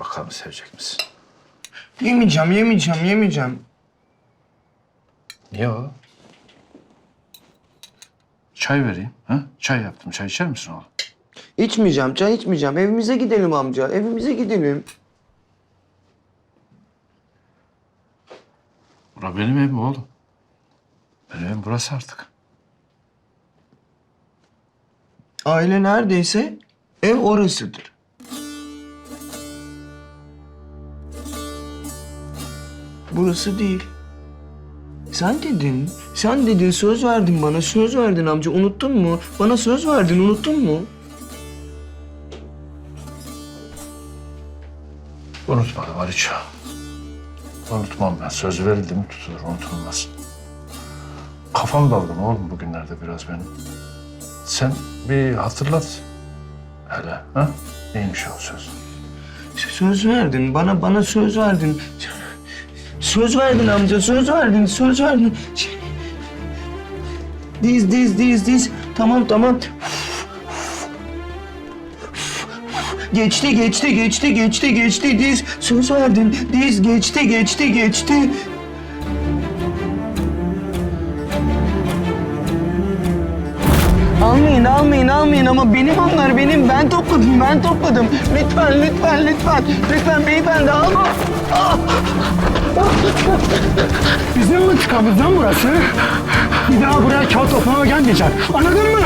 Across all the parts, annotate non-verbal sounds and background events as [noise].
Bakalım sevecek misin? Yemeyeceğim, yemeyeceğim, yemeyeceğim. Niye o? Çay vereyim. Ha? Çay yaptım. Çay içer misin oğlum? İçmeyeceğim, çay içmeyeceğim. Evimize gidelim amca, evimize gidelim. Bura benim evim oğlum. Benim evim burası artık. Aile neredeyse ev orasıdır. Burası değil. Sen dedin, sen dedin söz verdin bana, söz verdin amca unuttun mu? Bana söz verdin unuttun mu? Unutmadım Aliço. Unutmam ben. Söz verildi mi tutulur, unutulmaz. Kafam dalgın oğlum bugünlerde biraz benim. Sen bir hatırlat. Hele ha? Neymiş o söz? Söz verdin, bana bana söz verdin. Söz verdin amca, söz verdin, söz verdin. Diz, diz, diz, diz. Tamam, tamam. Geçti, geçti, geçti, geçti, geçti. Diz, söz verdin. Diz, geçti, geçti, geçti. Almayın, almayın, almayın ama benim onlar, benim. Ben topladım, ben topladım. Lütfen, lütfen, lütfen. Lütfen beyefendi alma. Bizim mıntıkamız lan burası. Bir daha buraya kağıt toplamaya gelmeyeceksin. Anladın mı?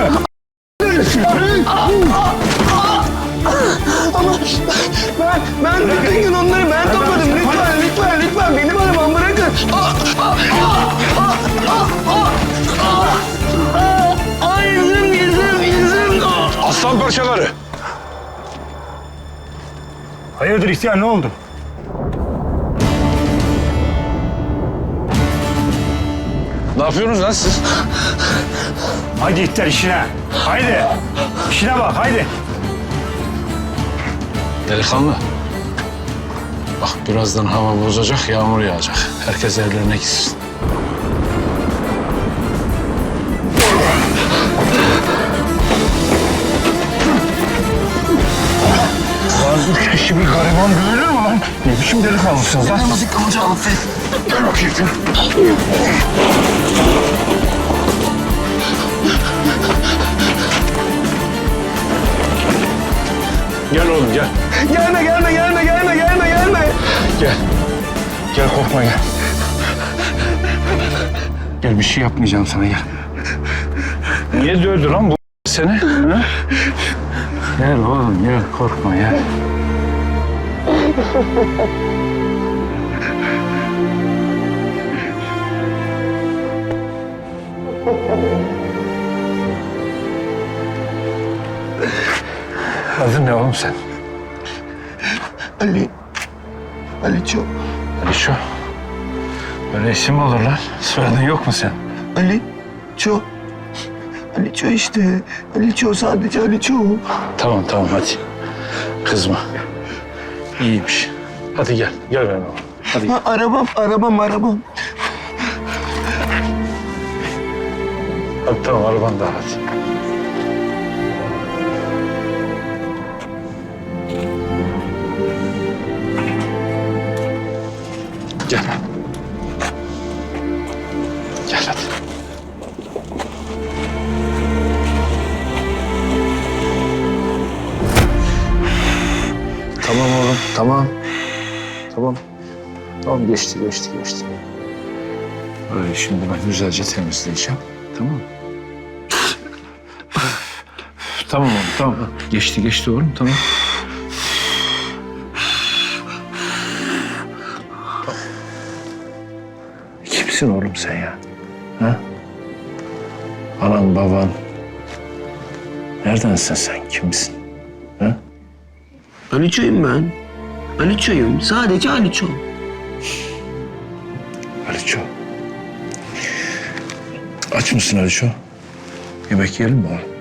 Ama ben, ben bütün gün onları ben topladım. Lütfen, lütfen, lütfen benim arabam bırakın. Ah, ah, ah, ah, ah, ah, ah, Aslan parçaları. Hayırdır ihtiyar ne oldu? Ne yapıyorsunuz lan siz? Haydi ihtiyar işine. Haydi. İşine bak haydi. Delikanlı. Bak birazdan hava bozacak, yağmur yağacak. Herkes evlerine gitsin. Biçim delikanlısınız lan? Müzik amca affet. Gel bakayım. Gel oğlum gel. Gelme, gelme, gelme, gelme, gelme, gelme. Gel. Gel korkma gel. Gel bir şey yapmayacağım sana gel. Niye dövdü lan bu seni? Ha? Gel oğlum gel korkma gel. Adın ne oğlum sen? Ali, Ali çok. Alişo. Böyle isim mi olur lan? Soyadın yok mu sen? Ali çok. Ali çok işte. Ali çok sadece Ali çok. Tamam tamam hadi. Kızma. İyiymiş. Hadi gel. Gel benimle. Hadi gel. Ha, arabam, arabam, arabam. Hadi tamam araban da hadi. Gel Tamam tamam. Tamam. Geçti, geçti, geçti. Öyle şimdi ben güzelce temizleyeceğim. Tamam tamam oğlum, tamam. Geçti, geçti oğlum, tamam. Kimsin oğlum sen ya? Ha? Anan, baban. Neredensin sen? Kimsin? Ha? Aliço'yum ben. Aliço'yum. Sadece Aliço. Aliço. Aç mısın Aliço? Yemek yiyelim mi oğlum?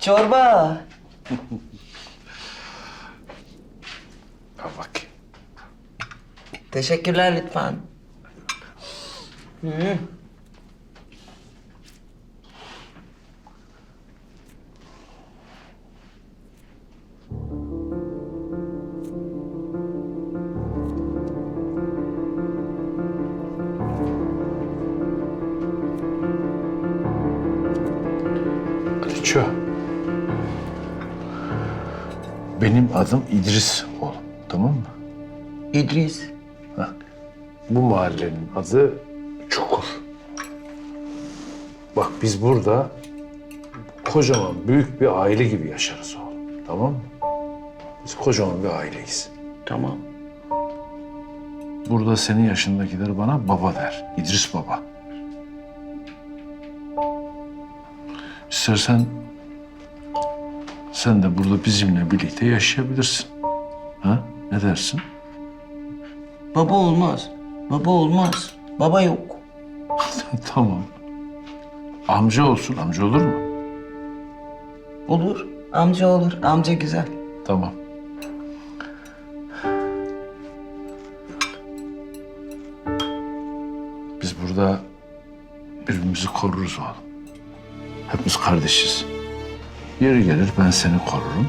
Çorba. [laughs] Al bakayım. Teşekkürler lütfen. Aliço. Benim adım İdris oğlum. Tamam mı? İdris. Bak, bu mahallenin adı Çukur. Bak biz burada kocaman büyük bir aile gibi yaşarız oğlum. Tamam mı? Biz kocaman bir aileyiz. Tamam. Burada senin yaşındakiler bana baba der. İdris baba. İstersen sen de burada bizimle birlikte yaşayabilirsin. Ha? Ne dersin? Baba olmaz. Baba olmaz. Baba yok. [laughs] tamam. Amca olsun. Amca olur mu? Olur. Amca olur. Amca güzel. Tamam. Biz burada birbirimizi koruruz oğlum. Hepimiz kardeşiz. Yeri gelir ben seni korurum.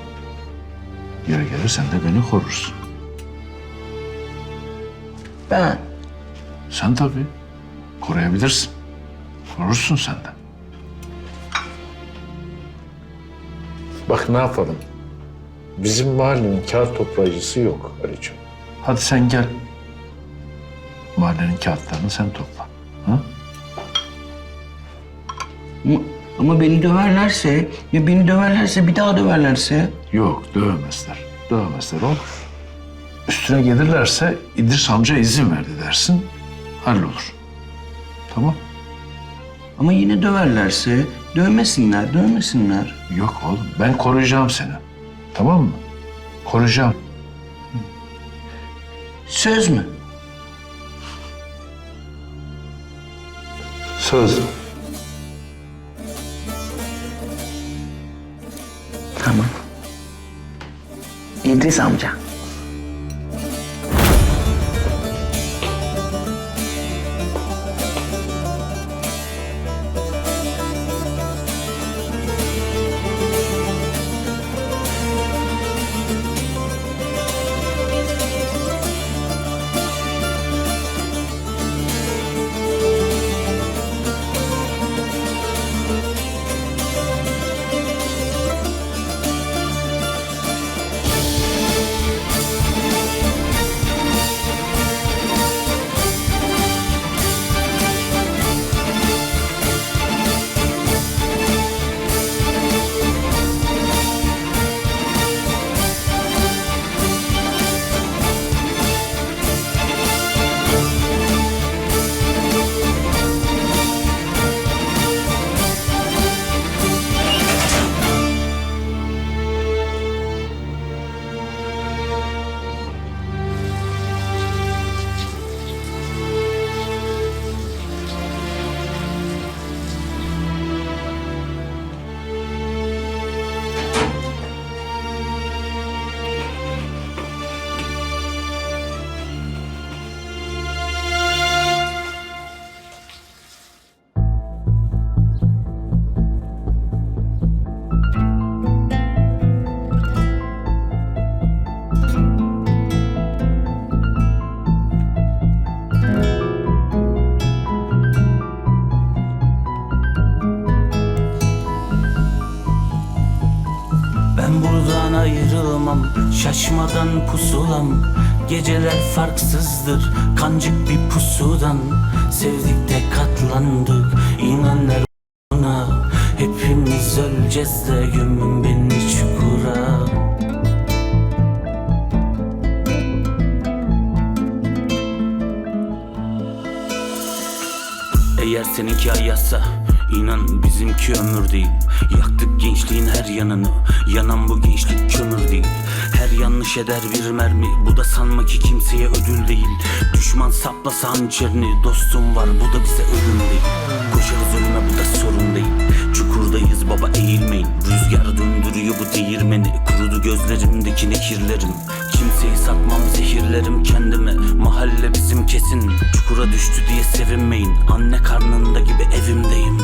Yeri gelir sen de beni korursun. Ben. Sen tabii koruyabilirsin. Korursun sen de. Bak ne yapalım. Bizim mahallenin kağıt toplayıcısı yok Aliço. Hadi sen gel. Mahallenin kağıtlarını sen topla. Ha? Ama, ama beni döverlerse, ya beni döverlerse bir daha döverlerse. Yok dövemezler. Dövemezler oğlum. Üstüne gelirlerse İdris amca izin verdi dersin. Hallolur. Tamam. Ama yine döverlerse dövmesinler, dövmesinler. Yok oğlum ben koruyacağım seni. Tamam mı? Koruyacağım. Söz mü? Söz. Tamam. İdris amca. Ben buradan ayrılmam Şaşmadan pusulam. Geceler farksızdır Kancık bir pusudan. Sevdik de katlandık İnan ver buna. Hepimiz öleceğiz de Gömün beni çukura. Eğer seninki ayazsa inan bizimki ömür değil. Yaktık gençliğin her yanını. Yanan bu gençlik kömür değil. Her yanlış eder bir mermi. Bu da sanma ki kimseye ödül değil. Düşman saplasa hançerini. Dostum var bu da bize ölüm değil. Koşarız ölüme bu da sorun değil. Çukurdayız baba eğilmeyin. Rüzgar döndürüyor bu değirmeni. Kurudu gözlerimdeki nekirlerim Kimseyi satmam zehirlerim kendime. Mahalle bizim kesin Çukura düştü diye sevinmeyin. Anne karnında gibi evimdeyim.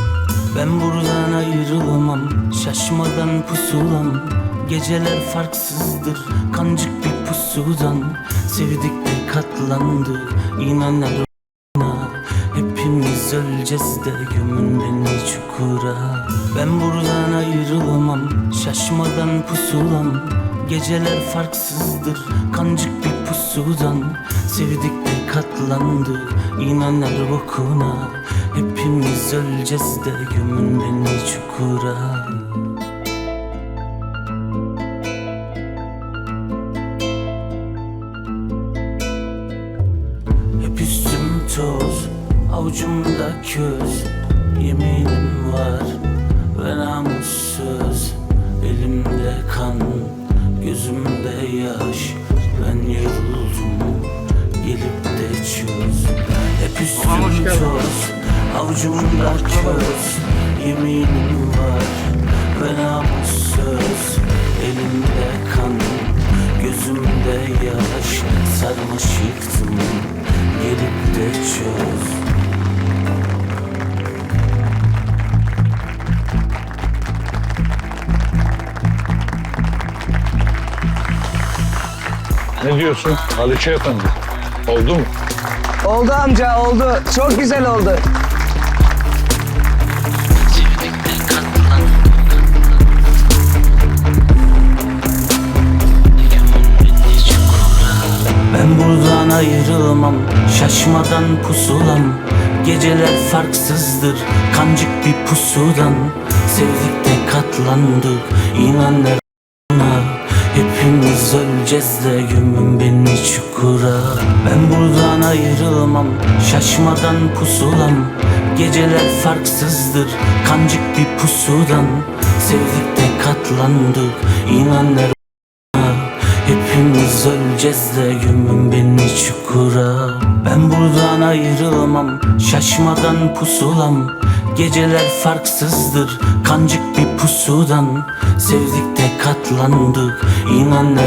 Ben buradan ayrılamam Şaşmadan pusulam. Geceler farksızdır Kancık bir pusudan. Sevdik de katlandı İnan her Hepimiz öleceğiz de gömün beni çukura. Ben buradan ayrılamam Şaşmadan pusulam Geceler farksızdır Kancık bir pusudan. Sevdik de katlandı İnan her bokuna Hepimiz öleceğiz de gömün beni çukura. Hep üstüm toz, avucumda köz. Yeminim var ve namussuz Elimde kan, gözümde yaş Ben yoruldum, gelip de çöz Hep üstüm toz, avucumda köz Yeminim var ve namussuz Elimde kan, gözümde yaş. Sarmış Ne diyorsun Haliçe Efendi? Oldu mu? Oldu amca oldu. Çok güzel oldu. Ben buradan ayrılmam Şaşmadan pusulam Geceler farksızdır Kancık bir pusudan Sevdik de katlandık İnan Hepimiz öleceğiz de gömün beni çukura. Ben buradan ayrılmam Şaşmadan pusulam. Geceler farksızdır Kancık bir pusudan. Sevdik de katlandık İnan der Hepimiz öleceğiz de gömün beni çukura. Ben buradan ayrılmam Şaşmadan pusulam. Geceler farksızdır Kancık bir pusudan. Sevdik de katlandık İnan bana.